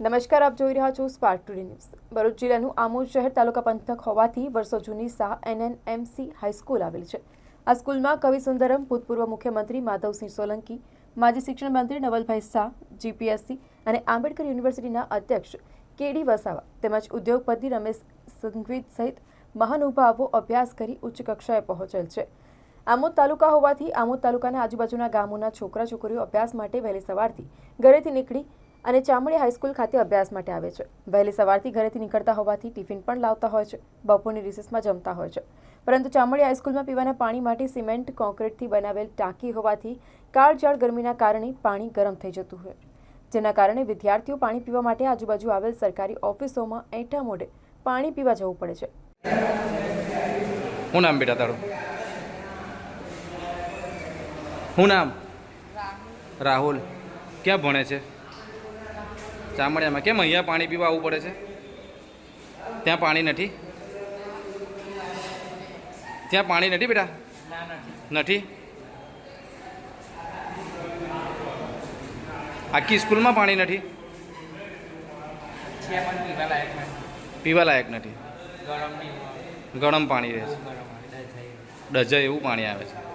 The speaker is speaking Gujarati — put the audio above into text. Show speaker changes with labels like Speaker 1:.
Speaker 1: નમસ્કાર, આપ જોઈ રહ્યા છો સ્પાર્ક ટુડે ન્યૂઝ ભરૂચ જિલ્લાનું આમોદ શહેર તાલુકા પંથક હોવાથી વર્ષો જૂની શાહ એનએનએમસી હાઈસ્કૂલ આવેલ છે. આ સ્કૂલમાં કવિ સુંદરમ, ભૂતપૂર્વ મુખ્યમંત્રી માધવસિંહ સોલંકી, માજી શિક્ષણ મંત્રી નવલભાઈ શાહ જીપીએસસી અને આંબેડકર યુનિવર્સિટીના અધ્યક્ષ કેડી વસાવા તેમજ ઉદ્યોગપતિ રમેશ સંઘવી સહિત મહાનુભાવો અભ્યાસ કરી ઉચ્ચ કક્ષાએ પહોંચેલ છે. આમોદ તાલુકા હોવાથી આમોદ તાલુકાના આજુબાજુના ગામોના છોકરા છોકરીઓ અભ્યાસ માટે વહેલી સવારથી ઘરેથી નીકળી અને ચામડી હાઈસ્કૂલ ખાતે અભ્યાસ માટે આવે છે. વહેલી સવારથી ઘરેથી નીકળતા હોવાથી ટિફિન પણ લાવતા હોય છે. બપોરની રિસેસમાં જમતા હોય છે. પરંતુ ચામડી હાઈસ્કૂલમાં પીવાના પાણી માટે સિમેન્ટ કોન્ક્રીટથી બનાવેલ ટાંકી હોવાથી કાળઝાળ ગરમીના કારણે પાણી ગરમ થઈ જતું હોય. જેના કારણે વિદ્યાર્થીઓ પાણી પીવા માટે આજુબાજુ આવેલ સરકારી ઓફિસોમાં એઠા મોઢે પાણી પીવા જવું પડે છે.
Speaker 2: શું નામ બેટા તારું? શું નામ? રાહુલ. ક્યાં ભણે છે? ચામડિયામાં કેમ અહીંયા પાણી પીવા આવવું પડે છે? ત્યાં પાણી નથી? ત્યાં પાણી નથી બેટા? નથી? આખી સ્કૂલમાં પાણી નથી?
Speaker 3: પીવા લાયક નથી. ગરમ
Speaker 2: પાણી રહે છે. ડઝા એવું પાણી આવે છે.